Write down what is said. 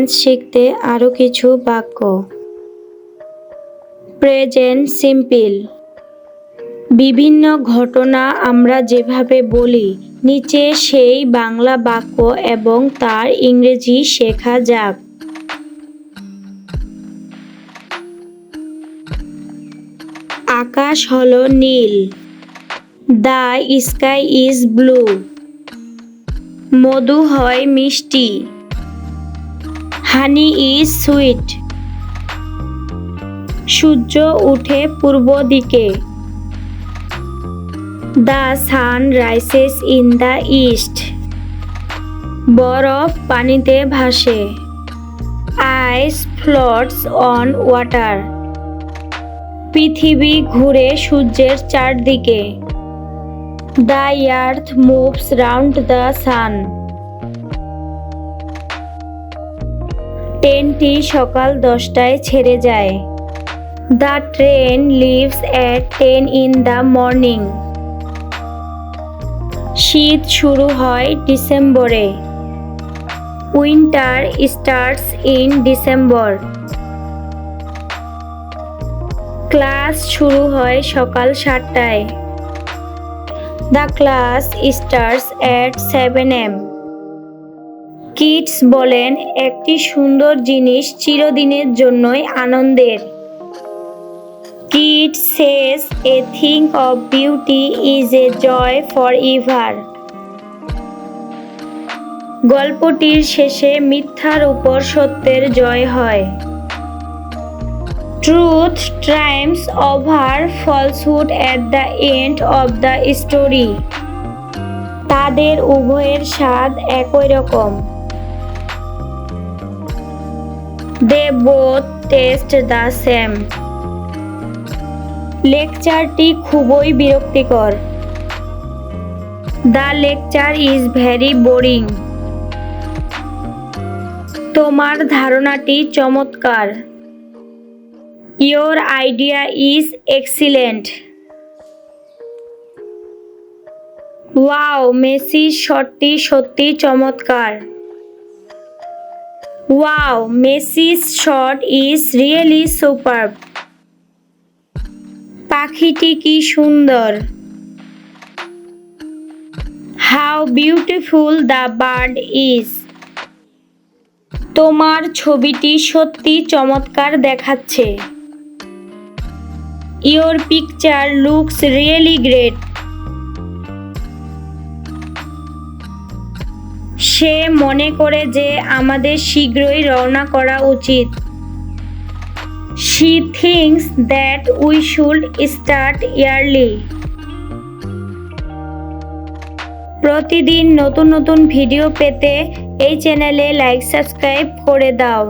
Tense শিখতে আরও কিছু বাক্য। প্রেজেন্ট সিম্পল বিভিন্ন ঘটনা আমরা যেভাবে বলি, নিচে সেই বাংলা বাক্য এবং তার ইংরেজি শেখা যাক। আকাশ হলো নীল। দ্য স্কাই ইজ ব্লু মধু হয় মিষ্টি। Honey is sweet. সূর্য উঠে পূর্ব দিকে। The sun rises in the east. বরফ পানিতে ভাসে। Ice floats on water. পৃথিবী ঘুরে সূর্যের চারদিকে। The earth moves round the sun. ট্রেনটি সকাল দশটায় ছেড়ে যায়। The train leaves at ten in the morning. শীত শুরু হয় ডিসেম্বরে। Winter starts in December. Class শুরু হয় সকাল সাতটায়। The class starts at seven AM. Keats বলেন, একটি সুন্দর জিনিস চিরদিনের জন্যই আনন্দের। Keats says a thing of beauty is a joy for ever. গল্পটির শেষে মিথ্যার উপর সত্যের জয় হয়। Truth triumphs over falsehood at the end of the story. তাদের উভয়ের স্বাদ একই রকম। They both taste the same লেকচারটি খুবই বিরক্তিকর। The lecture is very boring তোমার ধারণাটি চমৎকার। Your idea is excellent wow মেসির শটটি সত্যি চমৎকার। Wow Messi's shot is really super পাখিটি কি সুন্দর। How beautiful the bird is তোমার ছবিটি সত্যি চমৎকার দেখাচ্ছে। Your picture looks really great সে মনে করে যে আমাদের শীঘ্রই রওনা করা উচিত। She thinks that we should start early প্রতিদিন নতুন নতুন ভিডিও পেতে এই চ্যানেলে লাইক সাবস্ক্রাইব করে দাও।